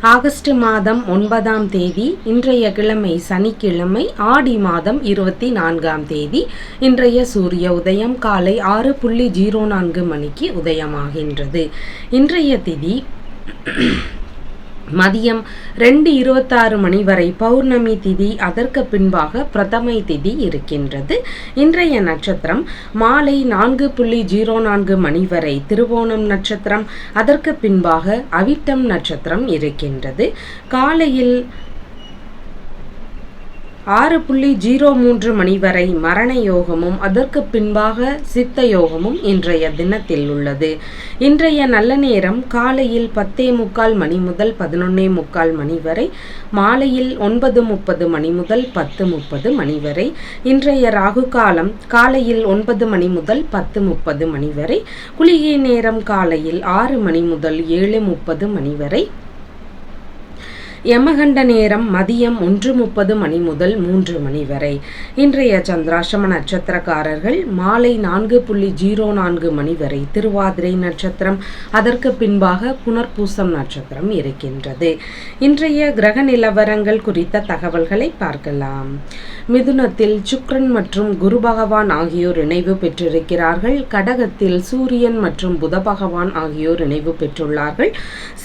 August மாதம் ஒன்பதாம் தேதி இன்றைய கிழமை சனிக்கிழமை ஆடி மாதம் இருபத்தி நான்காம் தேதி இன்றைய சூரிய உதயம் காலை ஆறு புள்ளி ஜீரோ நான்கு மணிக்கு உதயமாகின்றது. இன்றைய திதி மதியம் ரெண்டு இருபத்தாறு மணி வரை பௌர்ணமி திதி அதற்கு பின்பாக பிரதமை திதி இருக்கின்றது. இன்றைய நட்சத்திரம் மாலை நான்கு புள்ளி ஜீரோ நான்கு மணி வரை திருவோணம் நட்சத்திரம். அதற்கு பின்பாக அவிட்டம் நட்சத்திரம் இருக்கின்றது. காலையில் ஆறு புள்ளி ஜீரோ மூன்று மணி வரை மரண யோகமும் அதற்கு பின்பாக சித்த யோகமும் இன்றைய தினத்தில் உள்ளது இன்றைய நல்ல நேரம் காலையில் பத்தே முக்கால் மணி முதல் பதினொன்னே முக்கால் மணி வரை மாலையில் ஒன்பது முப்பது மணி முதல் பத்து முப்பது மணி வரை இன்றைய ராகு காலம் காலையில் ஒன்பது மணி முதல் பத்து முப்பது மணி வரை குளிகை நேரம் காலையில் ஆறு மணி முதல் ஏழு முப்பது மணி வரை யமகண்ட நேரம் மதியம் ஒன்று முப்பது மணி முதல் மூன்று மணி வரை. இன்றைய சந்திராசிரம நட்சத்திரக்காரர்கள் மாலை நான்கு புள்ளி ஜீரோ நான்கு மணி வரை திருவாதிரை நட்சத்திரம். அதற்கு பின்பாக புனர்பூசம் நட்சத்திரம் இருக்கின்றது. இன்றைய கிரக நிலவரங்கள் குறித்த தகவல்களை பார்க்கலாம். மிதுனத்தில் சுக்ரன் மற்றும் குரு பகவான் ஆகியோர் இணைவு பெற்றிருக்கிறார்கள். கடகத்தில் சூரியன் மற்றும் புத பகவான் ஆகியோர் இணைவு பெற்றுள்ளார்கள்.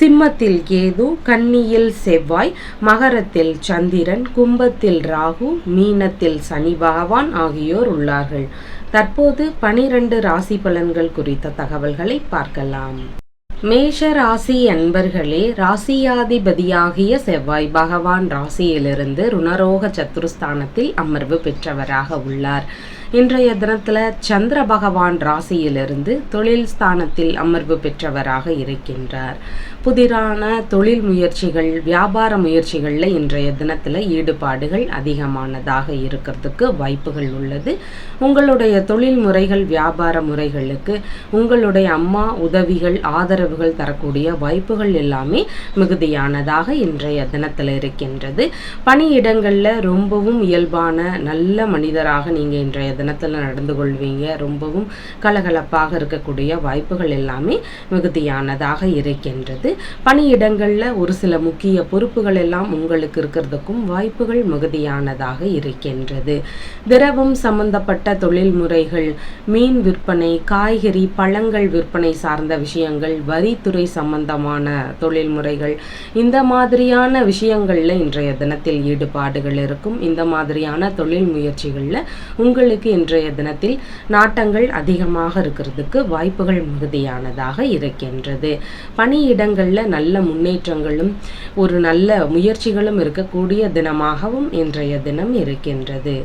சிம்மத்தில் கேது கன்னியில் செவ்வாய் செவ்வாய் மகரத்தில் சந்திரன் கும்பத்தில் ராகு மீனத்தில் சனி பகவான் ஆகியோர் உள்ளார்கள். தற்போது பனிரெண்டு ராசி பலன்கள் குறித்த தகவல்களை பார்க்கலாம். மேஷ ராசி அன்பர்களே ராசியாதிபதியாகிய செவ்வாய் பகவான் ராசியிலிருந்து ருணரோக சத்துருஸ்தானத்தில் அமர்வு பெற்றவராக உள்ளார். இன்றைய தினத்தில் சந்திர பகவான் ராசியிலிருந்து தொழில் ஸ்தானத்தில் அமர்வு பெற்றவராக இருக்கின்றார். புதிரான தொழில் முயற்சிகள் வியாபார முயற்சிகளில் இன்றைய தினத்தில் ஈடுபாடுகள் அதிகமானதாக இருக்கிறதுக்கு வாய்ப்புகள் உள்ளது. உங்களுடைய தொழில் முறைகள் வியாபார முறைகளுக்கு உங்களுடைய அம்மா உதவிகள் ஆதரவுகள் தரக்கூடிய வாய்ப்புகள் எல்லாமே மிகுதியானதாக இன்றைய தினத்தில் இருக்கின்றது. பணியிடங்களில் ரொம்பவும் இயல்பான நல்ல மனிதராக நீங்கள் இன்றைய தினத்தில் நடந்து கொள்வீங்க. ரொம்பவும் கலகலப்பாக இருக்கக்கூடிய வாய்ப்புகள் எல்லாமே மிகுதியானதாக இருக்கின்றது. பணியிடங்களில் ஒரு சில முக்கிய பொறுப்புகள் எல்லாம் உங்களுக்கு இருக்கிறதுக்கும் வாய்ப்புகள் மிகுதியானதாக இருக்கின்றது. திரவம் சம்பந்தப்பட்ட தொழில் முறைகள் மீன் விற்பனை காய்கறி பழங்கள் விற்பனை சார்ந்த விஷயங்கள் வரித்துறை சம்பந்தமான தொழில் முறைகள் இந்த மாதிரியான விஷயங்களில் இன்றைய தினத்தில் ஈடுபாடுகள் இருக்கும். இந்த மாதிரியான தொழில் முயற்சிகளில் உங்களுக்கு இன்றைய தினத்தில் நாட்டங்கள் அதிகமாக இருக்கிறதுக்கு வாய்ப்புகள் மிகுதியானதாக இருக்கின்றது. பணியிடங்களில் நல்ல முன்னேற்றங்களும் ஒரு நல்ல முயற்சிகளும் இருக்கக்கூடிய தினமாகவும் இன்றைய தினம் இருக்கின்றது.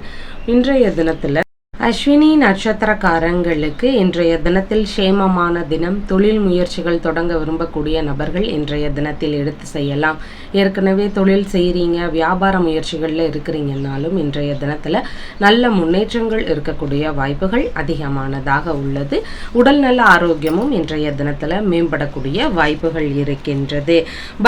இன்றைய தினத்தில் அஸ்வினி நட்சத்திரக்காரங்களுக்கு இன்றைய தினத்தில் சேமமான தினம். தொழில் முயற்சிகள் தொடங்க விரும்பக்கூடிய நபர்கள் இன்றைய தினத்தில் எடுத்து செய்யலாம். ஏற்கனவே தொழில் செய்கிறீங்க வியாபார முயற்சிகளில் இருக்கிறீங்கன்னாலும் இன்றைய தினத்தில் நல்ல முன்னேற்றங்கள் இருக்கக்கூடிய வாய்ப்புகள் அதிகமானதாக உள்ளது. உடல் நல ஆரோக்கியமும் இன்றைய தினத்தில் மேம்படக்கூடிய வாய்ப்புகள் இருக்கின்றது.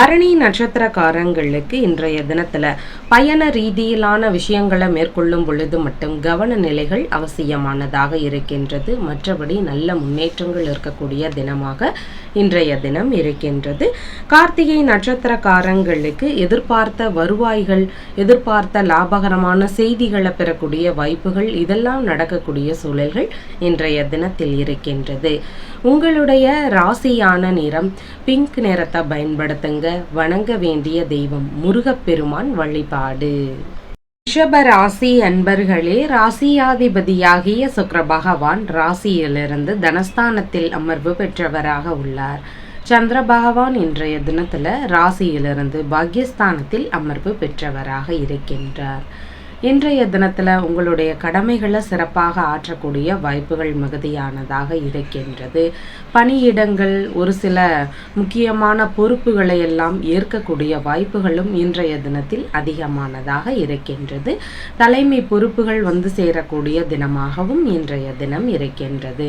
பரணி நட்சத்திரக்காரங்களுக்கு இன்றைய தினத்தில் பயண ரீதியிலான விஷயங்களை மேற்கொள்ளும் பொழுது மட்டும் கவன நிலைகள் அவசியமானதாக இருக்கின்றது. மற்றபடி நல்ல முன்னேற்றங்கள் இருக்கக்கூடிய தினமாக இன்றைய தினம் இருக்கின்றது. கார்த்திகை நட்சத்திரக்காரங்களுக்கு எதிர்பார்த்த வருவாய்கள் எதிர்பார்த்த லாபகரமான செய்திகளை பெறக்கூடிய வாய்ப்புகள் இதெல்லாம் நடக்கக்கூடிய சூழல்கள் இன்றைய தினத்தில் இருக்கின்றது. உங்களுடைய ராசியான நிறம் பிங்க் நிறத்தை பயன்படுத்துங்க. வணங்க வேண்டிய தெய்வம் முருகப்பெருமான் வழிபாடு. ரிஷப ராசி அன்பர்களே ராசியாதிபதியாகிய சுக்கர பகவான் ராசியிலிருந்து தனஸ்தானத்தில் அமர்வு பெற்றவராக உள்ளார். சந்திர பகவான் இன்றைய தினத்தில் ராசியிலிருந்து பாக்யஸ்தானத்தில் அமர்வு பெற்றவராக இருக்கின்றார். இன்றைய தினத்தில் உங்களுடைய கடமைகளை சிறப்பாக ஆற்றக்கூடிய வாய்ப்புகள் மிகுதியானதாக இருக்கின்றது. பணியிடங்கள் ஒரு சில முக்கியமான பொறுப்புகளை எல்லாம் ஏற்கக்கூடிய வாய்ப்புகளும் இன்றைய தினத்தில் அதிகமானதாக இருக்கின்றது. தலைமை பொறுப்புகள் வந்து சேரக்கூடிய தினமாகவும் இன்றைய தினம் இருக்கின்றது.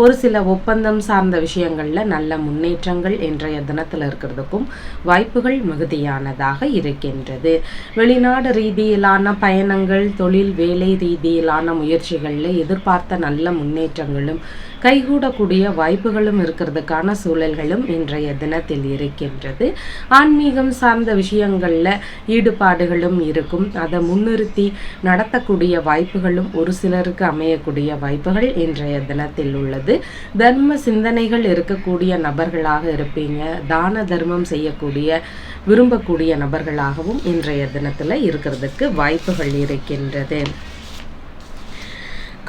ஒரு சில ஒப்பந்தம் சார்ந்த விஷயங்களில் நல்ல முன்னேற்றங்கள் இன்றைய தினத்தில் இருக்கிறதுக்கும் வாய்ப்புகள் மிகுதியானதாக இருக்கின்றது. வெளிநாடு ரீதியிலான பயணங்கள் தொழில் வேலை ரீதியிலான முயற்சிகளில் எதிர்பார்த்த நல்ல முன்னேற்றங்களும் கைகூடக்கூடிய வாய்ப்புகளும் இருக்கிறதுக்கான சூழல்களும் இன்றைய தினத்தில் இருக்கின்றது. ஆன்மீகம் சார்ந்த விஷயங்களில் ஈடுபாடுகளும் இருக்கும். அதை முன்னிறுத்தி நடத்தக்கூடிய வாய்ப்புகளும் ஒரு சிலருக்கு அமையக்கூடிய வாய்ப்புகள் இன்றைய தினத்தில் உள்ளது. தர்ம சிந்தனைகள் இருக்கக்கூடிய நபர்களாக இருப்பீங்க. தான தர்மம் செய்யக்கூடிய விரும்பக்கூடிய நபர்களாகவும் இன்றைய தினத்தில் இருக்கிறதுக்கு வாய்ப்புகள் இருக்கின்றது.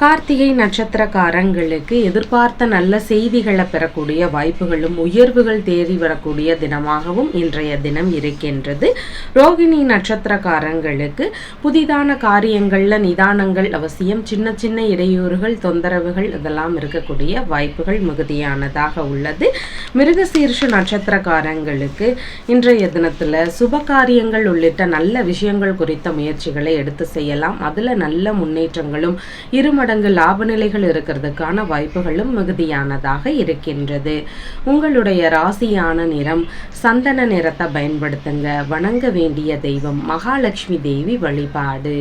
கார்த்திகை நட்சத்திரக்காரங்களுக்கு எதிர்பார்த்த நல்ல செய்திகளை பெறக்கூடிய வாய்ப்புகளும் உயர்வுகள் தேடி வரக்கூடிய தினமாகவும் இன்றைய தினம் இருக்கின்றது. ரோகிணி நட்சத்திரக்காரங்களுக்கு புதிதான காரியங்களில் நிதானங்கள் அவசியம் சின்ன சின்ன இடையூறுகள் தொந்தரவுகள் இதெல்லாம் இருக்கக்கூடிய வாய்ப்புகள் மிகுதியானதாக உள்ளது. மிருகசீர்ஷ நட்சத்திரக்காரங்களுக்கு இன்றைய தினத்தில் சுப காரியங்கள் உள்ளிட்ட நல்ல விஷயங்கள் குறித்த முயற்சிகளை எடுத்து செய்யலாம். அதில் நல்ல முன்னேற்றங்களும் இரும மடங்கு லாப நிலைகள் இருக்கிறதுக்கான வாய்ப்புகளும் மிகுதியானதாக இருக்கின்றது. உங்களுடைய ராசியான நிறம் சந்தன நிறத்தை பயன்படுத்துங்க. வணங்க வேண்டிய தெய்வம் மகாலட்சுமி தேவி வழிபாடு.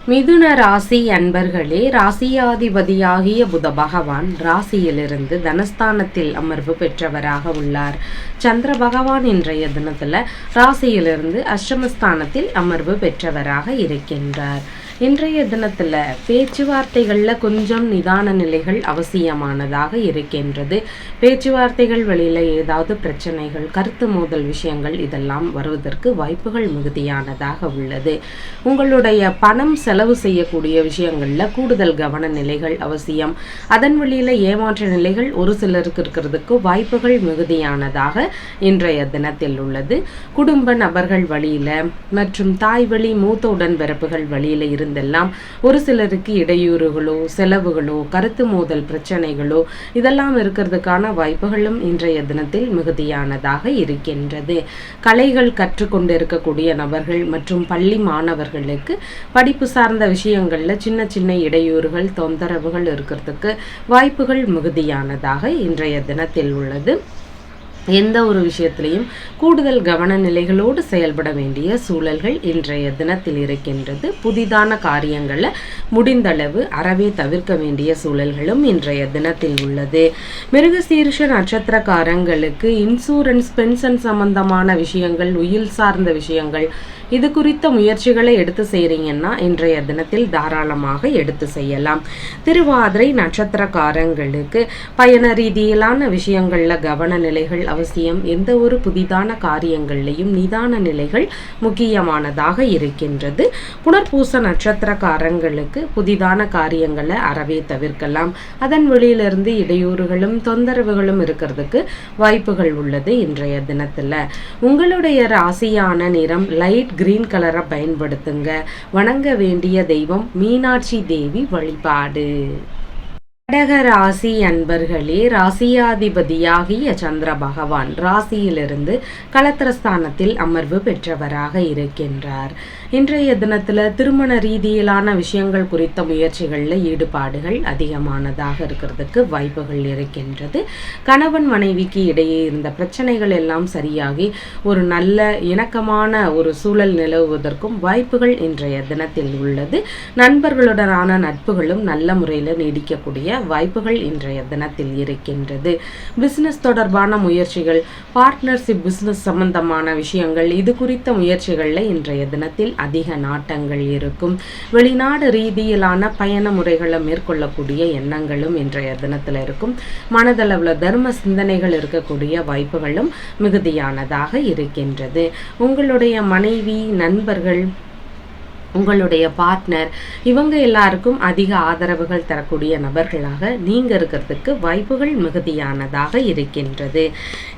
மிதுன ராசி அன்பர்களே ராசியாதிபதியாகிய புத பகவான் ராசியிலிருந்து தனஸ்தானத்தில் அமர்வு பெற்றவராக உள்ளார். சந்திர பகவான் இன்றைய தினத்தில் ராசியிலிருந்து அஷ்டமஸ்தானத்தில் அமர்வு பெற்றவராக இருக்கின்றார். இன்றைய தினத்தில் பேச்சுவார்த்தைகளில் கொஞ்சம் நிதான நிலைகள் அவசியமானதாக இருக்கின்றது. பேச்சுவார்த்தைகள் வழியில் ஏதாவது பிரச்சனைகள் கருத்து மோதல் விஷயங்கள் இதெல்லாம் வருவதற்கு வாய்ப்புகள் மிகுதியானதாக உள்ளது. உங்களுடைய பணம் செலவு செய்யக்கூடிய விஷயங்களில் கூடுதல் கவன நிலைகள் அவசியம். அதன் வழியில் ஏமாற்ற நிலைகள் ஒரு சிலருக்கு இருக்கிறதுக்கு வாய்ப்புகள் மிகுதியானதாக இன்றைய தினத்தில் உள்ளது. குடும்ப நபர்கள் வழியில் மற்றும் தாய் வழி மூத்த உடன்பிறப்புகள் வழியில் இருந்து இருந்தெல்லாம் ஒரு சிலருக்கு இடையூறுகளோ செலவுகளோ கருத்து மோதல் பிரச்சனைகளோ இதெல்லாம் இருக்கிறதுக்கான வாய்ப்புகளும் இன்றைய தினத்தில் மிகுதியானதாக இருக்கின்றது. கலைகள் கற்றுக்கொண்டு இருக்கக்கூடிய நபர்கள் மற்றும் பள்ளி மாணவர்களுக்கு படிப்பு சார்ந்த விஷயங்களில் சின்ன சின்ன இடையூறுகள் தொந்தரவுகள் இருக்கிறதுக்கு வாய்ப்புகள் மிகுதியானதாக இன்றைய தினத்தில் உள்ளது. எந்த ஒரு விஷயத்திலையும் கூடுதல் கவன நிலைகளோடு செயல்பட வேண்டிய சூழல்கள் இன்றைய தினத்தில் இருக்கின்றது. புதிதான காரியங்களை முடிந்தளவு அறவே தவிர்க்க வேண்டிய சூழல்களும் இன்றைய தினத்தில் உள்ளது. மிருகசீர்ஷ நட்சத்திரக்காரங்களுக்கு இன்சூரன்ஸ் பென்ஷன் சம்பந்தமான விஷயங்கள் உயில் சார்ந்த விஷயங்கள் இது குறித்த முயற்சிகளை எடுத்து செய்கிறீங்கன்னா இன்றைய தினத்தில் தாராளமாக எடுத்து செய்யலாம். திருவாதிரை நட்சத்திரக்காரங்களுக்கு பயண ரீதியிலான விஷயங்களில் கவன நிலைகள் அவசியம் எந்த ஒரு புதிதான காரியங்கள்லையும் நிதான நிலைகள் முக்கியமானதாக இருக்கின்றது. புனர்பூச நட்சத்திரக்காரங்களுக்கு புதிதான காரியங்களை அறவே தவிர்க்கலாம். அதன் வெளியிலிருந்து இடையூறுகளும் தொந்தரவுகளும் இருக்கிறதுக்கு வாய்ப்புகள் உள்ளது இன்றைய தினத்தில். உங்களுடைய ராசியான நிறம் லைட் கிரீன் கலரை பயன்படுத்துங்க. வணங்க வேண்டிய தெய்வம் மீனாட்சி தேவி வழிபாடு. கடக ராசி அன்பர்களே ராசியாதிபதியாகிய சந்திர பகவான் ராசியிலிருந்து கலத்திரஸ்தானத்தில் அமர்வு பெற்றவராக இருக்கின்றார். இன்றைய தினத்தில் திருமண ரீதியிலான விஷயங்கள் குறித்த முயற்சிகளில் ஈடுபாடுகள் அதிகமானதாக இருக்கிறதுக்கு வாய்ப்புகள் இருக்கின்றது. கணவன் மனைவிக்கு இடையே இருந்த பிரச்சனைகள் எல்லாம் சரியாகி ஒரு நல்ல இணக்கமான ஒரு சூழல் நிலவுவதற்கும் வாய்ப்புகள் இன்றைய தினத்தில் உள்ளது. நண்பர்களுடனான நட்புகளும் நல்ல முறையில் நீடிக்கக்கூடிய வாய்ப்புகள் இன்றைய தினத்தில் இருக்கின்றது. பிசினஸ் தொடர்பான முயற்சிகள் பார்ட்னர்ஷிப் பிசினஸ் சம்பந்தமான விஷயங்கள் இது குறித்த முயற்சிகளில் இன்றைய தினத்தில் அதிக நாட்டங்கள் இருக்கும். வெளிநாடு ரீதியிலான பயண முறைகளை மேற்கொள்ளக்கூடிய எண்ணங்களும் இன்றைய தினத்தில் இருக்கும். மனதளவில் தர்ம சிந்தனைகள் இருக்கக்கூடிய வாய்ப்புகளும் மிகுதியானதாக இருக்கின்றது. உங்களுடைய மனைவி நண்பர்கள் உங்களுடைய பார்ட்னர் இவங்க எல்லாருக்கும் அதிக ஆதரவுகள் தரக்கூடிய நபர்களாக நீங்க இருக்கிறதுக்கு வாய்ப்புகள் மிகுதியானதாக இருக்கின்றது.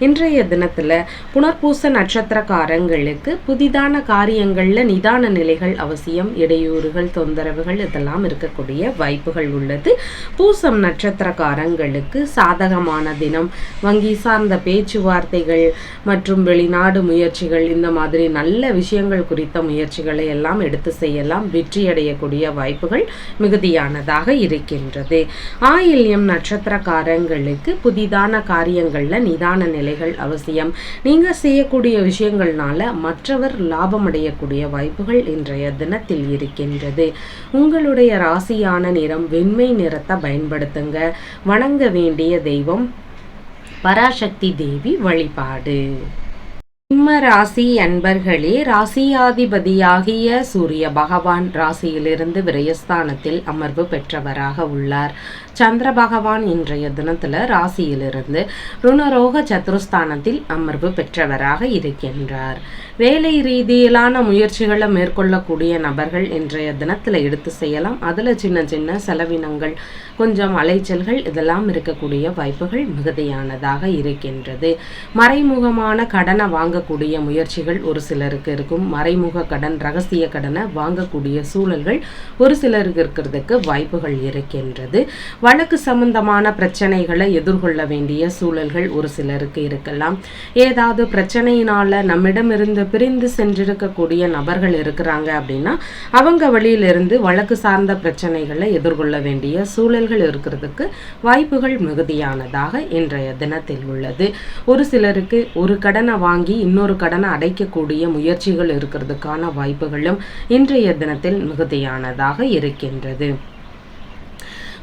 இன்றைய தினத்தில் புனர்பூச நட்சத்திரக்காரங்களுக்கு புதிதான காரியங்களில் நிதான நிலைகள் அவசியம் இடையூறுகள் தொந்தரவுகள் இதெல்லாம் இருக்கக்கூடிய வாய்ப்புகள் உள்ளது. பூசம் நட்சத்திரக்காரங்களுக்கு சாதகமான தினம் வங்கி சார்ந்த பேச்சுவார்த்தைகள் மற்றும் வெளிநாடு முயற்சிகள் இந்த மாதிரி நல்ல விஷயங்கள் குறித்த முயற்சிகளை எல்லாம் எடுத்து செய்யலாம் வெற்றியடையக்கூடிய வாய்ப்புகள் மிகுதியானதாக இருக்கின்றது. ஆயில்யம் நட்சத்திரக்காரங்களுக்கு புதிதான காரியங்கள்ல நிதான நிலைகள் அவசியம். நீங்கள் செய்யக்கூடிய விஷயங்கள்னால மற்றவர் லாபம் அடையக்கூடிய வாய்ப்புகள் இன்றைய தினத்தில் இருக்கின்றது. உங்களுடைய ராசியான நிறம் வெண்மை நிறத்தை பயன்படுத்துங்க. வணங்க வேண்டிய தெய்வம் பராசக்தி தேவி வழிபாடு. சிம்ம ராசி அன்பர்களே ராசியாதிபதியாகிய சூரிய பகவான் ராசியிலிருந்து விரயஸ்தானத்தில் அமர்வு பெற்றவராக உள்ளார். சந்திர பகவான் இன்றைய தினத்துல ராசியிலிருந்து ருணரோக சத்துருஸ்தானத்தில் அமர்வு பெற்றவராக இருக்கின்றார். வேலை ரீதியிலான முயற்சிகளை மேற்கொள்ளக்கூடிய நபர்கள் இன்றைய தினத்துல எடுத்து செய்யலாம். அதுல சின்ன சின்ன செலவினங்கள் கொஞ்சம் அலைச்சல்கள் இதெல்லாம் இருக்கக்கூடிய வாய்ப்புகள் மிகுதியானதாக இருக்கின்றது. மறைமுகமான கடனை வாங்கக்கூடிய முயற்சிகள் ஒரு சிலருக்கு இருக்கும். மறைமுக கடன் ரகசிய கடனை வாங்கக்கூடிய சூழல்கள் ஒரு சிலருக்கு இருக்கிறதுக்கு வாய்ப்புகள் இருக்கின்றது. வழக்கு சம்பந்தமான பிரச்சனைகளை எதிர்கொள்ள வேண்டிய சூழல்கள் ஒரு சிலருக்கு இருக்கலாம். ஏதாவது பிரச்சனையினால நம்மிடமிருந்து பிரிந்து சென்றிருக்கக்கூடிய நபர்கள் இருக்கிறாங்க அப்படின்னா அவங்க வழியிலிருந்து வழக்கு சார்ந்த பிரச்சனைகளை எதிர்கொள்ள வேண்டிய சூழல்கள் இருக்கிறதுக்கு வாய்ப்புகள் மிகுதியானதாக இன்றைய தினத்தில் உள்ளது. ஒரு சிலருக்கு ஒரு கடனை வாங்கி இன்னொரு கடனை அடைக்கக்கூடிய முயற்சிகள் இருக்கிறதுக்கான வாய்ப்புகளும் இன்றைய தினத்தில் மிகுதியானதாக இருக்கின்றது.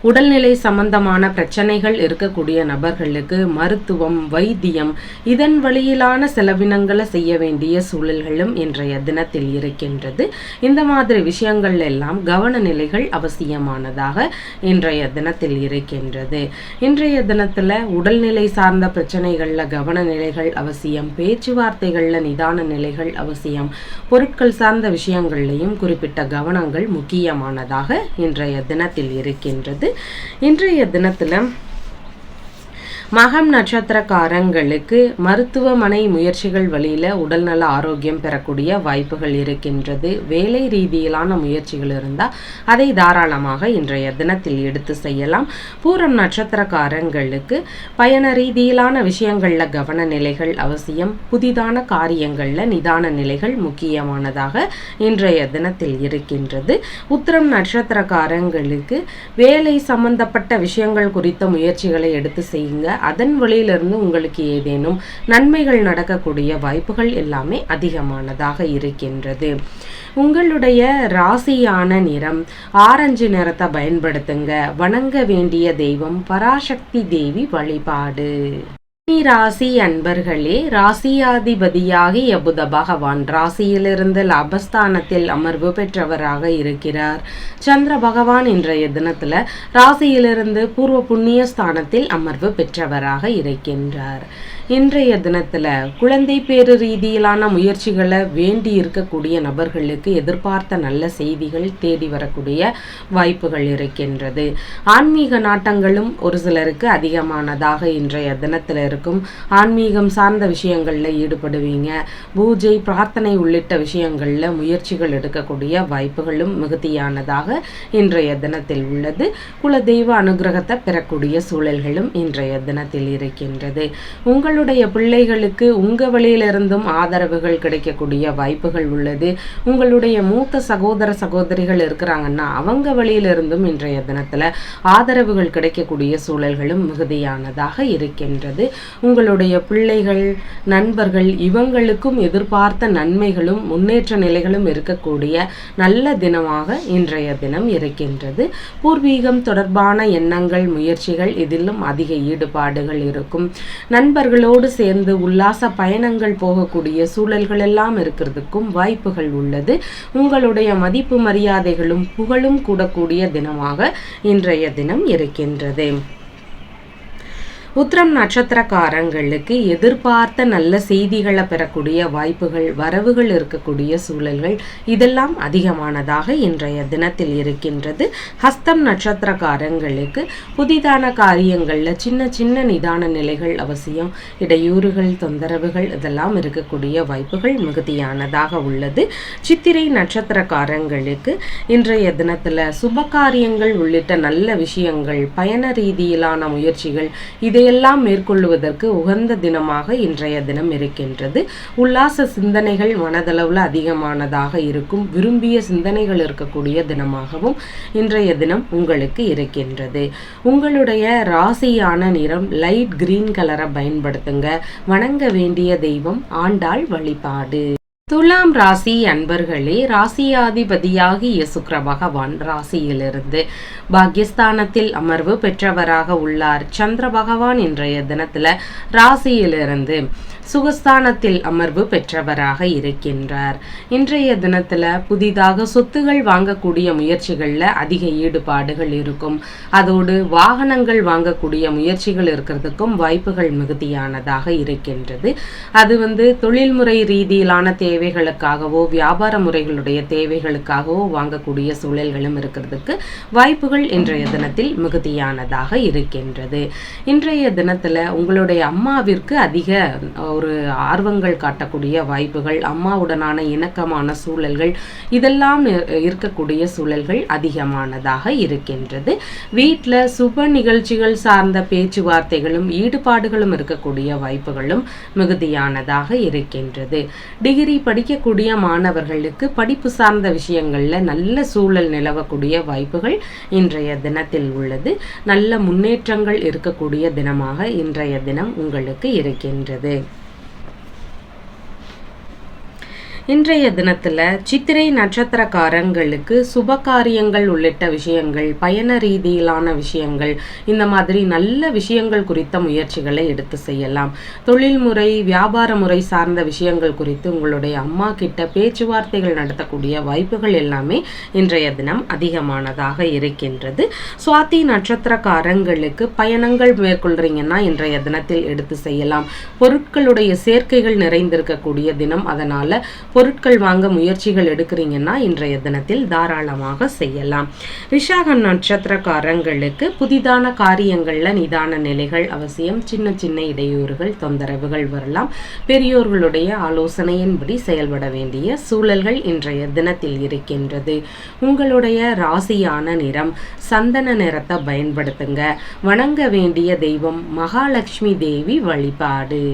உடல்நிலை சம்பந்தமான பிரச்சனைகள் இருக்கக்கூடிய நபர்களுக்கு மருத்துவம் வைத்தியம் இதன் வழியிலான செலவினங்களை செய்ய வேண்டிய சூழல்களும் இன்றைய தினத்தில் இருக்கின்றது. இந்த மாதிரி விஷயங்கள் எல்லாம் கவன நிலைகள் அவசியமானதாக இன்றைய தினத்தில் இருக்கின்றது. இன்றைய தினத்தில் உடல்நிலை சார்ந்த பிரச்சனைகளில் கவன நிலைகள் அவசியம் பேச்சுவார்த்தைகளில் நிதான நிலைகள் அவசியம் பொருட்கள் சார்ந்த விஷயங்கள்லையும் குறிப்பிட்ட கவனங்கள் முக்கியமானதாக இன்றைய தினத்தில் இருக்கின்றது. இன்றைய தினத்தில் மகம் நட்சத்திரக்காரங்களுக்கு மருத்துவமனை முயற்சிகள் வழியில் உடல்நல ஆரோக்கியம் பெறக்கூடிய வாய்ப்புகள் இருக்கின்றது. வேலை ரீதியிலான முயற்சிகள் இருந்தால் அதை தாராளமாக இன்றைய தினத்தில் எடுத்து செய்யலாம். பூரம் நட்சத்திரக்காரங்களுக்கு பயண ரீதியிலான விஷயங்களில் கவன நிலைகள் அவசியம். புதிதான காரியங்களில் நிதான நிலைகள் முக்கியமானதாக இன்றைய தினத்தில் இருக்கின்றது. உத்திரம் நட்சத்திரக்காரங்களுக்கு வேலை சம்பந்தப்பட்ட விஷயங்கள் குறித்த முயற்சிகளை எடுத்து செய்யுங்க. அதன் வழியிலிருந்து உங்களுக்கு ஏதேனும் நன்மைகள் நடக்கக்கூடிய வாய்ப்புகள் எல்லாமே அதிகமானதாக இருக்கின்றது. உங்களுடைய ராசியான நிறம் ஆரஞ்சு நிறத்தை பயன்படுத்துங்க. வணங்க வேண்டிய தெய்வம் பராசக்தி தேவி வழிபாடு. ராசி அன்பர்களே ராசியாதிபதியாகிய புத பகவான் ராசியிலிருந்து லாபஸ்தானத்தில் அமர்வு பெற்றவராக இருக்கிறார். சந்திர பகவான் இன்றைய தினத்துல ராசியிலிருந்து பூர்வ புண்ணிய ஸ்தானத்தில் அமர்வு பெற்றவராக இருக்கின்றார். இன்றைய தினத்தில் குழந்தை பேரு ரீதியிலான முயற்சிகளை வேண்டி இருக்கக்கூடிய நபர்களுக்கு எதிர்பார்த்த நல்ல செய்திகள் தேடி வரக்கூடிய வாய்ப்புகள் இருக்கின்றது. ஆன்மீக நாட்டங்களும் ஒரு சிலருக்கு அதிகமானதாக இன்றைய தினத்தில் இருக்கும். ஆன்மீகம் சார்ந்த விஷயங்களில் ஈடுபடுவீங்க. பூஜை பிரார்த்தனை உள்ளிட்ட விஷயங்களில் முயற்சிகள் எடுக்கக்கூடிய வாய்ப்புகளும் மிகுதியானதாக இன்றைய தினத்தில் உள்ளது. குலதெய்வ அனுகிரகத்தை பெறக்கூடிய சூழல்களும் இன்றைய தினத்தில் இருக்கின்றது. உங்கள் உங்களுடைய பிள்ளைகளுக்கு உங்க வழியிலிருந்தும் ஆதரவுகள் கிடைக்கக்கூடிய வாய்ப்புகள் உள்ளது. உங்களுடைய மூத்த சகோதர சகோதரிகள் இருக்கிறாங்கன்னா அவங்க வழியிலிருந்தும் இன்றைய தினத்துல ஆதரவுகள் கிடைக்கக்கூடிய சூழல்களும் மிகுதியானதாக இருக்கின்றது. உங்களுடைய பிள்ளைகள் நண்பர்கள் இவங்களுக்கும் எதிர்பார்த்த நன்மைகளும் முன்னேற்ற நிலைகளும் இருக்கக்கூடிய நல்ல தினமாக இன்றைய தினம் இருக்கின்றது. பூர்வீகம் தொடர்பான எண்ணங்கள் முயற்சிகள் இதிலும் அதிக ஈடுபாடுகள் இருக்கும். நண்பர்களோடு சேர்ந்து உல்லாச பயணங்கள் போகக்கூடிய சூழல்கள் எல்லாம் இருக்கிறதுக்கும் வாய்ப்புகள் உள்ளது. உங்களுடைய மதிப்பு மரியாதைகளும் புகழும் கூடக்கூடிய தினமாக இன்றைய தினம் இருக்கின்றது. உத்திரம் நட்சத்திரக்காரங்களுக்கு எதிர்பார்த்த நல்ல செய்திகளை பெறக்கூடிய வாய்ப்புகள் வரவுகள் இருக்கக்கூடிய சூழல்கள் இதெல்லாம் அதிகமானதாக இன்றைய தினத்தில் இருக்கின்றது. ஹஸ்தம் நட்சத்திரக்காரங்களுக்கு புதிதான காரியங்களில் சின்ன சின்ன நிதான நிலைகள் அவசியம். இடையூறுகள் தொந்தரவுகள் இதெல்லாம் இருக்கக்கூடிய வாய்ப்புகள் மிகுதியானதாக உள்ளது. சித்திரை நட்சத்திரக்காரங்களுக்கு இன்றைய தினத்தில் சுபகாரியங்கள் உள்ளிட்ட நல்ல விஷயங்கள் பயண ரீதியிலான முயற்சிகள் இதையெல்லாம் மேற்கொள்வதற்கு உகந்த தினமாக இன்றைய தினம் இருக்கின்றது. உல்லாச சிந்தனைகள் மனதளவில் அதிகமானதாக இருக்கும். விரும்பிய சிந்தனைகள் இருக்கக்கூடிய தினமாகவும் இன்றைய தினம் உங்களுக்கு இருக்கின்றது. உங்களுடைய ராசியான நிறம் லைட் கிரீன் கலரை பயன்படுத்துங்க. வணங்க வேண்டிய தெய்வம் ஆண்டாள் வழிபாடு. துலாம் ராசி அன்பர்களே ராசியாதிபதியாகிய சுக்கிர பகவான் ராசியிலிருந்து பாகிஸ்தானத்தில் அமர்வு பெற்றவராக உள்ளார். சந்திர பகவான் இன்றைய தினத்துல ராசியிலிருந்து சுகஸ்தானத்தில் அமர்வு பெற்றவராக இருக்கின்றார். இன்றைய தினத்தில் புதிதாக சொத்துகள் வாங்கக்கூடிய முயற்சிகளில் அதிக ஈடுபாடுகள் இருக்கும். அதோடு வாகனங்கள் வாங்கக்கூடிய முயற்சிகள் இருக்கிறதுக்கும் வாய்ப்புகள் மிகுதியானதாக இருக்கின்றது. அது வந்து தொழில்முறை ரீதியிலான தேவைகளுக்காகவோ வியாபார முறைகளுடைய தேவைகளுக்காகவோ வாங்கக்கூடிய சூழல்களும் இருக்கிறதுக்கு வாய்ப்புகள் இன்றைய தினத்தில் மிகுதியானதாக இருக்கின்றது. இன்றைய தினத்தில் உங்களுடைய அம்மாவிற்கு அதிக ஒரு ஆர்வங்கள் காட்டக்கூடிய வாய்ப்புகள் அம்மாவுடனான இணக்கமான சூழல்கள் இதெல்லாம் இருக்கக்கூடிய சூழல்கள் அதிகமானதாக இருக்கின்றது. வீட்டில் சுப நிகழ்ச்சிகள் சார்ந்த பேச்சுவார்த்தைகளும் ஈடுபாடுகளும் இருக்கக்கூடிய வாய்ப்புகளும் மிகுதியானதாக இருக்கின்றது. டிகிரி படிக்கக்கூடிய மாணவர்களுக்கு படிப்பு சார்ந்த விஷயங்களில் நல்ல சூழல் நிலவக்கூடிய வாய்ப்புகள் இன்றைய தினத்தில் உள்ளது. நல்ல முன்னேற்றங்கள் இருக்கக்கூடிய தினமாக இன்றைய தினம் உங்களுக்கு இருக்கின்றது. இன்றைய தினத்தில் சித்திரை நட்சத்திரக்காரங்களுக்கு சுப காரியங்கள் உள்ளிட்ட விஷயங்கள் பயண ரீதியிலான விஷயங்கள் இந்த மாதிரி நல்ல விஷயங்கள் குறித்த முயற்சிகளை எடுத்து செய்யலாம். தொழில்முறை வியாபார முறை சார்ந்த விஷயங்கள் குறித்து உங்களுடைய அம்மா கிட்ட பேச்சுவார்த்தைகள் நடத்தக்கூடிய வாய்ப்புகள் எல்லாமே இன்றைய தினம் அதிகமானதாக இருக்கின்றது. சுவாதி நட்சத்திரக்காரங்களுக்கு பயணங்கள் மேற்கொள்கிறீங்கன்னா இன்றைய தினத்தில் எடுத்து செய்யலாம். பொருட்களுடைய சேர்க்கைகள் நிறைந்திருக்கக்கூடிய தினம். அதனால் பொருட்கள் வாங்க முயற்சிகள் எடுக்கிறீங்கன்னா இன்றைய தினத்தில் தாராளமாக செய்யலாம். ரிஷாகம் நட்சத்திரக்காரங்களுக்கு புதிதான காரியங்களில் நிதான நிலைகள் அவசியம். சின்ன சின்ன இடையூறுகள் தொந்தரவுகள் வரலாம். பெரியோர்களுடைய ஆலோசனையின்படி செயல்பட வேண்டிய சூழல்கள் இன்றைய தினத்தில் இருக்கின்றது. உங்களுடைய ராசியான நிறம் சந்தன நிறத்தை பயன்படுத்துங்க. வணங்க வேண்டிய தெய்வம் மகாலட்சுமி தேவி வழிபாடு.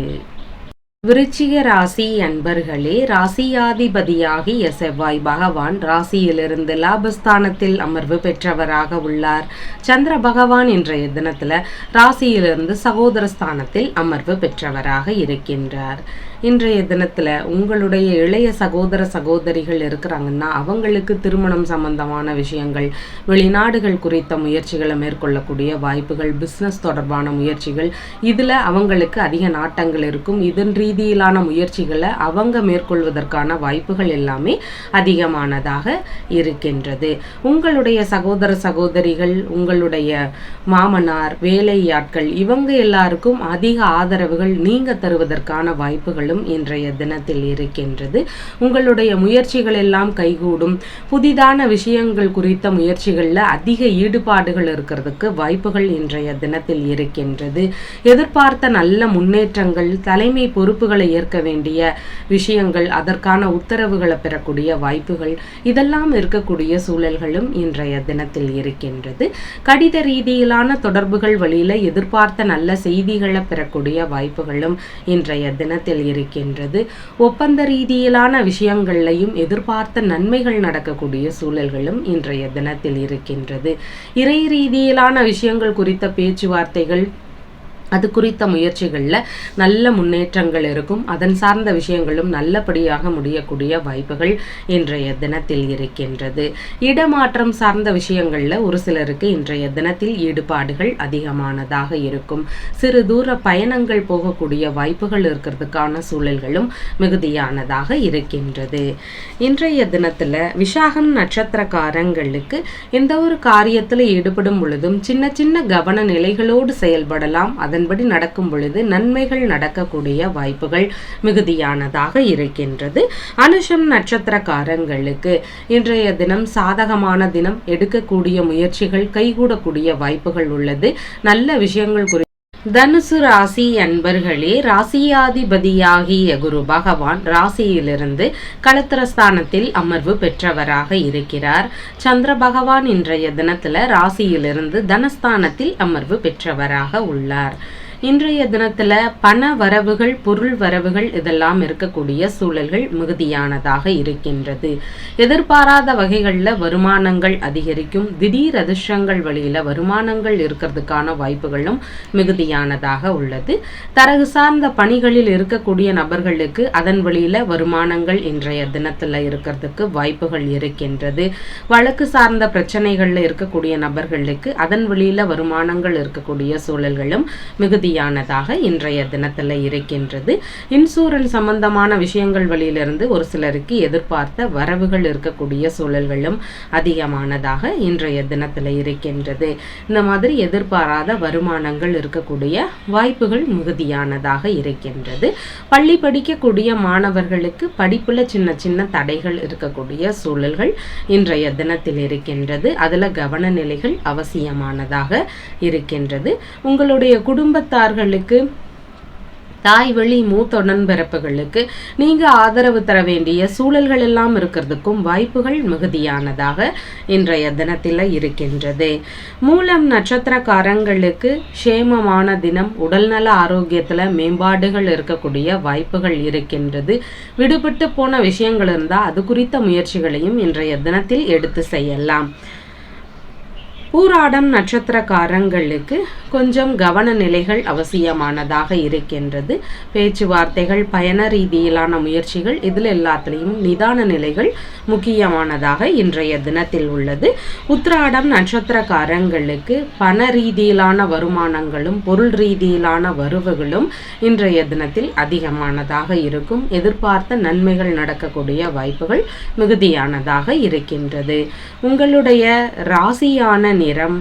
விருச்சிக ராசி அன்பர்களே ராசியாதிபதியாகிய செவ்வாய் பகவான் ராசியிலிருந்து லாபஸ்தானத்தில் அமர்வு பெற்றவராக உள்ளார். சந்திர பகவான் இன்றைய தினத்தில் ராசியிலிருந்து சகோதர ஸ்தானத்தில் அமர்வு பெற்றவராக இருக்கின்றார். இன்றைய தினத்தில் உங்களுடைய இளைய சகோதர சகோதரிகள் இருக்கிறாங்கன்னா அவங்களுக்கு திருமணம் சம்பந்தமான விஷயங்கள் வெளிநாடுகள் குறித்த முயற்சிகளை மேற்கொள்ளக்கூடிய வாய்ப்புகள் பிஸ்னஸ் தொடர்பான முயற்சிகள் இதில் அவங்களுக்கு அதிக நாட்டங்கள் இருக்கும். இதன் ரீதியிலான முயற்சிகளை அவங்க மேற்கொள்வதற்கான வாய்ப்புகள் எல்லாமே அதிகமானதாக இருக்கின்றது. உங்களுடைய சகோதர சகோதரிகள் உங்களுடைய மாமனார் வேலையாட்கள் இவங்க எல்லாருக்கும் அதிக ஆதரவுகள் நீங்க தருவதற்கான வாய்ப்புகள் நாளும் இன்றைய தினத்தில் இருக்கின்றது. உங்களுடைய முயற்சிகள் எல்லாம் கைகூடும். புதிதான விஷயங்கள் குறித்த முயற்சிகளில் அதிக ஈடுபாடுகள் இருக்கிறதுக்கு வாய்ப்புகள் இன்றைய தினத்தில் இருக்கின்றது. எதிர்பார்த்த நல்ல முன்னேற்றங்கள் தலைமை பொறுப்புகளை ஏற்க வேண்டிய விஷயங்கள் அதற்கான உத்தரவுகளை பெறக்கூடிய வாய்ப்புகள் இதெல்லாம் இருக்கக்கூடிய சூழல்களும் இன்றைய தினத்தில் இருக்கின்றது. கடித ரீதியிலான தொடர்புகள் வழியில எதிர்பார்த்த நல்ல செய்திகளை பெறக்கூடிய வாய்ப்புகளும் இன்றைய தினத்தில் இருக்கின்றது ஒப்பந்த ரீதியிலான விஷயங்கள்லையும் எதிர்பார்த்த நன்மைகள் நடக்கக்கூடிய சூழல்களும் இன்றைய தினத்தில் இருக்கின்றது. இறை ரீதியிலான விஷயங்கள் குறித்த பேச்சுவார்த்தைகள் அது குறித்த முயற்சிகளில் நல்ல முன்னேற்றங்கள் இருக்கும். அதன் சார்ந்த விஷயங்களும் நல்லபடியாக முடியக்கூடிய வாய்ப்புகள் இன்றைய தினத்தில் இருக்கின்றது. இடமாற்றம் சார்ந்த விஷயங்களில் ஒரு சிலருக்கு இன்றைய தினத்தில் ஈடுபாடுகள் அதிகமானதாக இருக்கும். சிறு தூர பயணங்கள் போகக்கூடிய வாய்ப்புகள் இருக்கிறதுக்கான சூழல்களும் மிகுதியானதாக இருக்கின்றது. இன்றைய தினத்தில் விஷாகம் நட்சத்திரக்காரங்களுக்கு எந்த ஒரு காரியத்தில் ஈடுபடும் பொழுதும் சின்ன சின்ன கவன நிலைகளோடு செயல்படலாம். அதன் அதன்படி நடக்கும் பொழுது நன்மைகள் நடக்கக்கூடிய வாய்ப்புகள் மிகுதியானதாக இருக்கின்றது. அனுஷம் நட்சத்திரக்காரங்களுக்கு இன்றைய தினம் சாதகமான தினம். எடுக்கக்கூடிய முயற்சிகள் கைகூடக்கூடிய வாய்ப்புகள் உள்ளது. நல்ல விஷயங்கள் குறித்து தனுசு ராசி அன்பர்களே ராசியாதிபதியாகிய குரு பகவான் ராசியிலிருந்து களத்திரஸ்தானத்தில் அமர்வு பெற்றவராக இருக்கிறார். சந்திர பகவான் இன்றைய தினத்துல ராசியிலிருந்து தனஸ்தானத்தில் அமர்வு பெற்றவராக உள்ளார். இன்றைய தினத்துல பண வரவுகள் பொருள் வரவுகள் இதெல்லாம் இருக்கக்கூடிய சூழல்கள் மிகுதியானதாக இருக்கின்றது. எதிர்பாராத வகைகளில் வருமானங்கள் அதிகரிக்கும். திடீர் அதிர்ஷ்டங்கள் வழியில வருமானங்கள் இருக்கிறதுக்கான வாய்ப்புகளும் மிகுதியானதாக உள்ளது. தரகு சார்ந்த பணிகளில் இருக்கக்கூடிய நபர்களுக்கு அதன் வழியில வருமானங்கள் இன்றைய தினத்துல இருக்கிறதுக்கு வாய்ப்புகள் இருக்கின்றது. வழக்கு சார்ந்த பிரச்சனைகளில் இருக்கக்கூடிய நபர்களுக்கு அதன் வழியில வருமானங்கள் இருக்கக்கூடிய சூழல்களும் மிகுதி மிகுதியானதாக இன்றைய தினத்தில் இருக்கின்றது. இன்சூரன்ஸ் சம்பந்தமான விஷயங்கள் வழியிலிருந்து ஒரு சிலருக்கு எதிர்பார்த்த வரவுகள் இருக்கக்கூடிய சூழல்களும் அதிகமானதாக இன்றைய தினத்தில் இருக்கின்றது. இந்த மாதிரி எதிர்பாராத வருமானங்கள் இருக்கக்கூடிய வாய்ப்புகள் மிகுதியானதாக இருக்கின்றது. பள்ளி படிக்கக்கூடிய மாணவர்களுக்கு படிப்புல சின்ன சின்ன தடைகள் இருக்கக்கூடிய சூழல்கள் இன்றைய தினத்தில் இருக்கின்றது. அதில் கவன நிலைகள் அவசியமானதாக இருக்கின்றது. உங்களுடைய குடும்பத்தார் குடும்பத்தார்களுக்கு தாய் வழி மூத்த உடன்பிறப்புகளுக்கு நீங்கள் ஆதரவு தர வேண்டிய சூழல்கள் எல்லாம் இருக்கிறதுக்கும் வாய்ப்புகள் மிகுதியானதாக இன்றைய தினத்தில் இருக்கின்றது. மூலம் நட்சத்திரக்காரங்களுக்கு சேமமான தினம் உடல்நல ஆரோக்கியத்தில் மேம்பாடுகள் இருக்கக்கூடிய வாய்ப்புகள் இருக்கின்றது. விடுபட்டு போன விஷயங்கள் இருந்தால் அது குறித்த முயற்சிகளையும் இன்றைய தினத்தில் எடுத்து செய்யலாம். பூராடம் நட்சத்திரக்காரங்களுக்கு கொஞ்சம் கவன நிலைகள் அவசியமானதாக இருக்கின்றது. பேச்சுவார்த்தைகள் பயண ரீதியிலான முயற்சிகள் இதில் எல்லாத்துலேயும் நிதான நிலைகள் முக்கியமானதாக இன்றைய தினத்தில் உள்ளது. உத்ராடம் நட்சத்திரக்காரங்களுக்கு பண ரீதியிலான வருமானங்களும் பொருள் ரீதியிலான வருவுகளும் இன்றைய தினத்தில் அதிகமானதாக இருக்கும். எதிர்பார்த்த நன்மைகள் நடக்கக்கூடிய வாய்ப்புகள் மிகுதியானதாக இருக்கின்றது. உங்களுடைய ராசியான நிறம்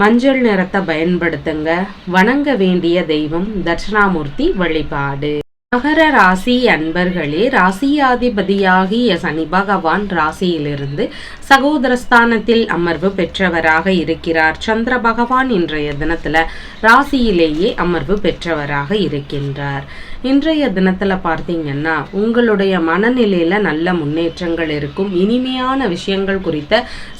மஞ்சள் நிறத்தை பயன்படுத்துங்க. வணங்க வேண்டிய தெய்வம் தட்சிணாமூர்த்தி வழிபாடு. மகர ராசி அன்பர்களே ராசியாதிபதியாகிய சனி பகவான் ராசியிலிருந்து சகோதரஸ்தானத்தில் அமர்வு பெற்றவராக இருக்கிறார். சந்திர பகவான் இன்றைய தினத்துல ராசியிலேயே அமர்வு பெற்றவராக இருக்கின்றார். இன்றைய தினத்தில் பார்த்தீங்கன்னா உங்களுடைய மனநிலையில் நல்ல முன்னேற்றங்கள் இருக்கும். இனிமையான விஷயங்கள் குறித்த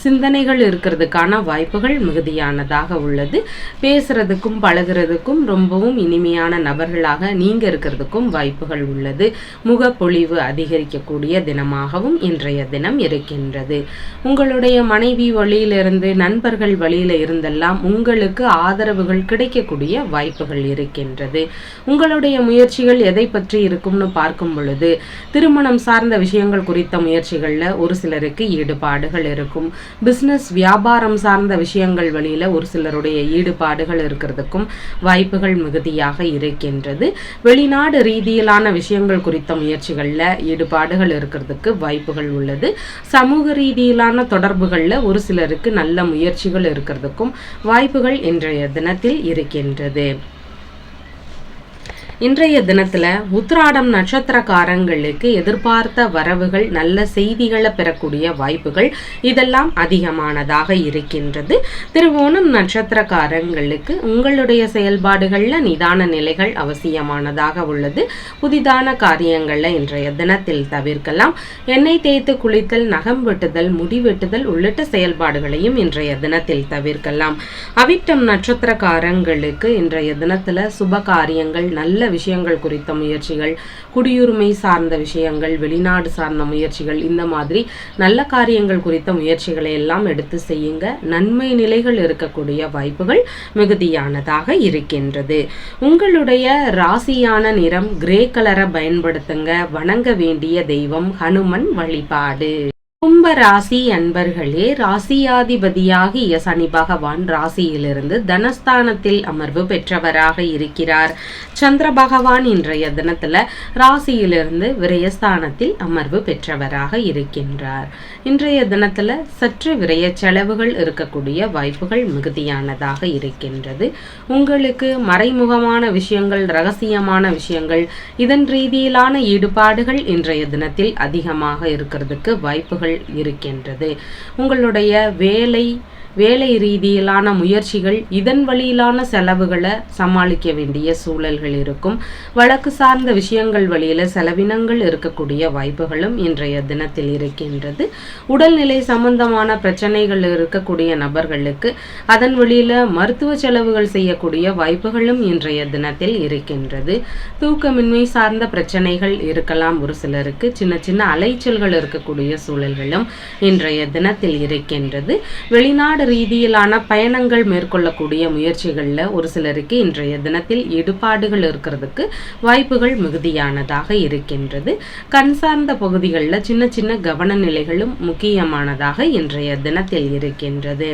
சிந்தனைகள் இருக்கிறதுக்கான வாய்ப்புகள் மிகுதியானதாக உள்ளது. பேசுறதுக்கும் பழகிறதுக்கும் ரொம்பவும் இனிமையான நபர்களாக நீங்கள் இருக்கிறதுக்கும் வாய்ப்புகள் உள்ளது. முகப்பொழிவு அதிகரிக்கக்கூடிய தினமாகவும் இன்றைய தினம் இருக்கின்றது. உங்களுடைய மனைவி வழியிலிருந்து நண்பர்கள் வழியில் இருந்தெல்லாம் உங்களுக்கு ஆதரவுகள் கிடைக்கக்கூடிய வாய்ப்புகள் இருக்கின்றது. உங்களுடைய முயற்சிகள் எதை பற்றி இருக்கும்னு பார்க்கும் பொழுது திருமணம் சார்ந்த விஷயங்கள் குறித்த முயற்சிகளில் ஒரு சிலருக்கு ஈடுபாடுகள் இருக்கும். பிஸ்னஸ் வியாபாரம் சார்ந்த விஷயங்கள் வழியில் ஒரு சிலருடைய ஈடுபாடுகள் இருக்கிறதுக்கும் வாய்ப்புகள் மிகுதியாக இருக்கின்றது. வெளிநாடு ரீதியிலான விஷயங்கள் குறித்த முயற்சிகளில் ஈடுபாடுகள் இருக்கிறதுக்கு வாய்ப்புகள் உள்ளது. சமூக ரீதியிலான தொடர்புகளில் ஒரு சிலருக்கு நல்ல முயற்சிகள் இருக்கிறதுக்கும் வாய்ப்புகள் இன்றைய தினத்தில் இருக்கின்றது. இன்றைய தினத்துல உத்ராடம் நட்சத்திரக்காரங்களுக்கு எதிர்பார்த்த வரவுகள் நல்ல செய்திகளை பெறக்கூடிய வாய்ப்புகள் இதெல்லாம் அதிகமானதாக இருக்கின்றது. திருவோணம் நட்சத்திரக்காரங்களுக்கு உங்களுடைய செயல்பாடுகளில் நிதான நிலைகள் அவசியமானதாக உள்ளது. புதிதான காரியங்களை இன்றைய தினத்தில் தவிர்க்கலாம். எண்ணெய் தேய்த்து குளித்தல் நகம் வெட்டுதல் முடி வெட்டுதல் உள்ளிட்ட செயல்பாடுகளையும் இன்றைய தினத்தில் தவிர்க்கலாம். அவிட்டம் நட்சத்திரக்காரங்களுக்கு இன்றைய தினத்துல சுப காரியங்கள் நல்ல விஷயங்கள் குறித்த முயற்சிகள் குடியுரிமை சார்ந்த விஷயங்கள் வெளிநாடு சார்ந்த முயற்சிகள் இந்த மாதிரி நல்ல காரியங்கள் குறித்த முயற்சிகளை எல்லாம் எடுத்து செய்யுங்க. நன்மை நிலைகள் இருக்கக்கூடிய வாய்ப்புகள் மிகுதியானதாக இருக்கின்றது. உங்களுடைய ராசியான நிறம் கிரே கலரை பயன்படுத்துங்க. வணங்க வேண்டிய தெய்வம் ஹனுமன் வழிபாடு. கும்ப ராசி அன்பர்களே ராசியாதிபதியாகிய சனி பகவான் ராசியிலிருந்து தனஸ்தானத்தில் அமர்வு பெற்றவராக இருக்கிறார். சந்திர பகவான் இன்றைய தினத்துல ராசியிலிருந்து விரயஸ்தானத்தில் அமர்வு பெற்றவராக இருக்கின்றார். இன்றைய தினத்துல சற்று விரய செலவுகள் இருக்கக்கூடிய வாய்ப்புகள் மிகுதியானதாக இருக்கின்றது. உங்களுக்கு மறைமுகமான விஷயங்கள் ரகசியமான விஷயங்கள் இதன் ரீதியிலான ஈடுபாடுகள் இன்றைய தினத்தில் அதிகமாக இருக்கிறதுக்கு வாய்ப்புகள் இருக்கின்றது. உங்களுடைய வேலை வேலை ரீதியிலான முயற்சிகள் இதன் வழியிலான செலவுகளை சமாளிக்க வேண்டிய சூழல்கள் இருக்கும். வழக்கு சார்ந்த விஷயங்கள் வழியில் செலவினங்கள் இருக்கக்கூடிய வாய்ப்புகளும் இன்றைய தினத்தில் இருக்கின்றது. உடல்நிலை சம்பந்தமான பிரச்சனைகள் இருக்கக்கூடிய நபர்களுக்கு அதன் வழியில் மருத்துவ செலவுகள் செய்யக்கூடிய வாய்ப்புகளும் இன்றைய தினத்தில் இருக்கின்றது. தூக்கமின்மை சார்ந்த பிரச்சனைகள் இருக்கலாம் ஒரு சிலருக்கு. சின்ன சின்ன அலைச்சல்கள் இருக்கக்கூடிய சூழல்களும் இன்றைய தினத்தில் இருக்கின்றது. வெளிநாடு ரீதியிலான பயணங்கள் மேற்கொள்ளக்கூடிய முயற்சிகளில் ஒரு சிலருக்கு இன்றைய தினத்தில் ஈடுபாடுகள் இருக்கிறதுக்கு வாய்ப்புகள் மிகுதியானதாக இருக்கின்றது. கண் சார்ந்த பகுதிகளில் சின்ன சின்ன கவன நிலைகளும் முக்கியமானதாக இன்றைய தினத்தில் இருக்கின்றது.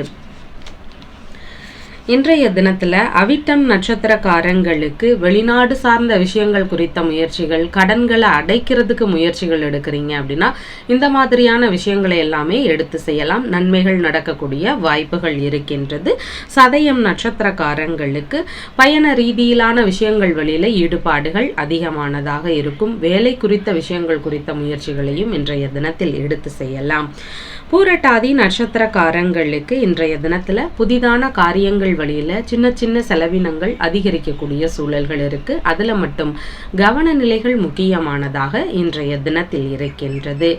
இன்றைய தினத்துல அவிட்டம் நட்சத்திரக்காரங்களுக்கு வெளிநாடு சார்ந்த விஷயங்கள் குறித்த முயற்சிகள் கடன்களை அடைக்கிறதுக்கு முயற்சிகள் எடுக்கிறீங்க அப்படின்னா இந்த மாதிரியான விஷயங்களை எல்லாமே எடுத்து செய்யலாம். நன்மைகள் நடக்கக்கூடிய வாய்ப்புகள் இருக்கின்றது. சதயம் நட்சத்திரக்காரங்களுக்கு பயண ரீதியிலான விஷயங்கள் வழியில ஈடுபாடுகள் அதிகமானதாக இருக்கும். வேலை குறித்த விஷயங்கள் குறித்த முயற்சிகளையும் இன்றைய தினத்தில் எடுத்து செய்யலாம். பூரட்டாதி நட்சத்திரக்காரங்களுக்கு இன்றைய தினத்துல புதிதான காரியங்கள் வழியில சின்ன சின்ன செலவினங்கள் அதிகரிக்கக்கூடிய சூழல்கள் இருக்கு. அதுல மட்டும் கவன நிலைகள் முக்கியமானதாக இன்றைய தினத்தில் இருக்கின்றது.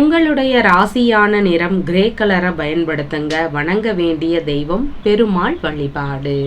உங்களுடைய ராசியான நிறம் கிரே கலரை பயன்படுத்துங்க. வணங்க வேண்டிய தெய்வம் பெருமாள் வழிபாடு.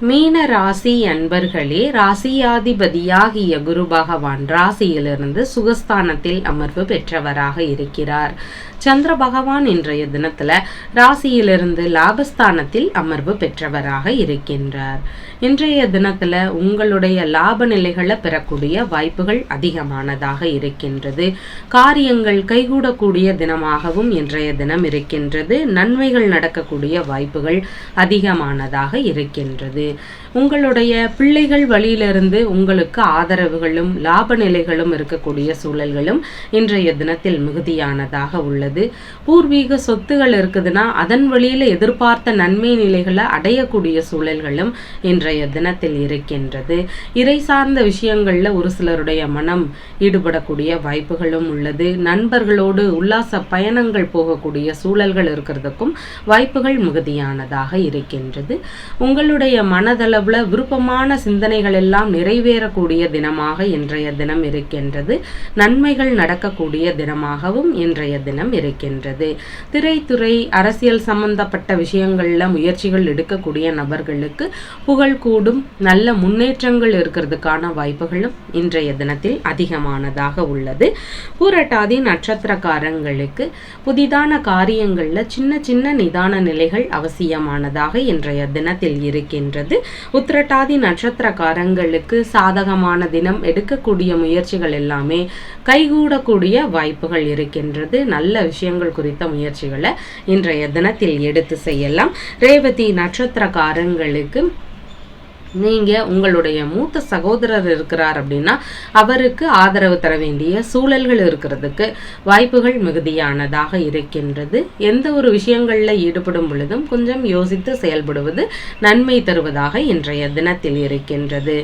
மீன ராசி அன்பர்களே ராசியாதிபதியாகிய குரு பகவான் ராசியிலிருந்து சுகஸ்தானத்தில் அமர்வு பெற்றவராக இருக்கிறார். சந்திர பகவான் இன்றைய தினத்துல ராசியிலிருந்து லாபஸ்தானத்தில் அமர்வு பெற்றவராக இருக்கின்றார். இன்றைய தினத்துல உங்களுடைய லாப நிலைகளை பெறக்கூடிய வாய்ப்புகள் அதிகமானதாக இருக்கின்றது. காரியங்கள் கைகூடக்கூடிய தினமாகவும் இன்றைய தினம் இருக்கின்றது. நன்மைகள் நடக்கக்கூடிய வாய்ப்புகள் அதிகமானதாக இருக்கின்றது. உங்களுடைய பிள்ளைகள் வழியிலிருந்து உங்களுக்கு ஆதரவுகளும் லாப நிலைகளும் இருக்கக்கூடிய சூழல்களும் இன்றைய தினத்தில் மிகுதியானதாக உள்ளது. பூர்வீக சொத்துகள் இருக்குதுன்னா அதன் வழியில எதிர்பார்த்த நன்மை நிலைகளை அடையக்கூடிய சூழல்களும் இன்றைய தினத்தில் இருக்கின்றது. இறை சார்ந்த விஷயங்களில் ஒரு சிலருடைய மனம் ஈடுபடக்கூடிய வாய்ப்புகளும் உள்ளது. நண்பர்களோடு உல்லாச பயணங்கள் போகக்கூடிய சூழல்கள் இருக்கிறதுக்கும் வாய்ப்புகள் மிகுதியானதாக இருக்கின்றது. உங்களுடைய அளவில் விருப்பமான சிந்தனைகள் எல்லாம் நிறைவேறக்கூடிய தினமாக இன்றைய தினம் இருக்கின்றது. நன்மைகள் நடக்கக்கூடிய தினமாகவும் இன்றைய தினம் இருக்கின்றது. திரைத்துறை அரசியல் சம்பந்தப்பட்ட விஷயங்களில் முயற்சிகள் எடுக்கக்கூடிய நபர்களுக்கு புகழ் கூடும் நல்ல முன்னேற்றங்கள் இருக்கிறதுக்கான வாய்ப்புகளும் இன்றைய தினத்தில் அதிகமானதாக உள்ளது. பூரட்டாதி நட்சத்திரக்காரங்களுக்கு புதிதான காரியங்களில் சின்ன சின்ன நிதான நிலைகள் அவசியமானதாக இன்றைய தினத்தில் இருக்கின்றது. உத்திரட்டாதி நட்சத்திரக்காரங்களுக்கு சாதகமான தினம் எடுக்கக்கூடிய முயற்சிகள் எல்லாமே கைகூடக்கூடிய வாய்ப்புகள் இருக்கின்றது. நல்ல விஷயங்கள் குறித்த முயற்சிகளை இன்றைய தினத்தில் எடுத்து செய்யலாம். ரேவதி நட்சத்திரக்காரங்களுக்கு நீங்கள் உங்களுடைய மூத்த சகோதரர் இருக்கிறார் அப்படின்னா அவருக்கு ஆதரவு தர வேண்டிய சூழல்கள் இருக்கிறதுக்கு வாய்ப்புகள் மிகுதியானதாக இருக்கின்றது. எந்த ஒரு விஷயங்களில் ஈடுபடும் பொழுதும் கொஞ்சம் யோசித்து செயல்படுவது நன்மை தருவதாக இன்றைய தினத்தில் இருக்கின்றது.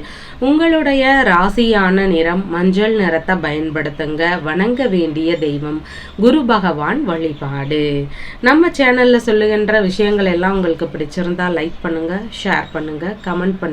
உங்களுடைய ராசியான நிறம் மஞ்சள் நிறத்தை பயன்படுத்துங்க. வணங்க வேண்டிய தெய்வம் குரு பகவான் வழிபாடு. நம்ம சேனலில் சொல்லுகின்ற விஷயங்கள் எல்லாம் உங்களுக்கு பிடிச்சிருந்தா லைக் பண்ணுங்கள் ஷேர் பண்ணுங்கள் கமெண்ட் பண்ணுங்கள்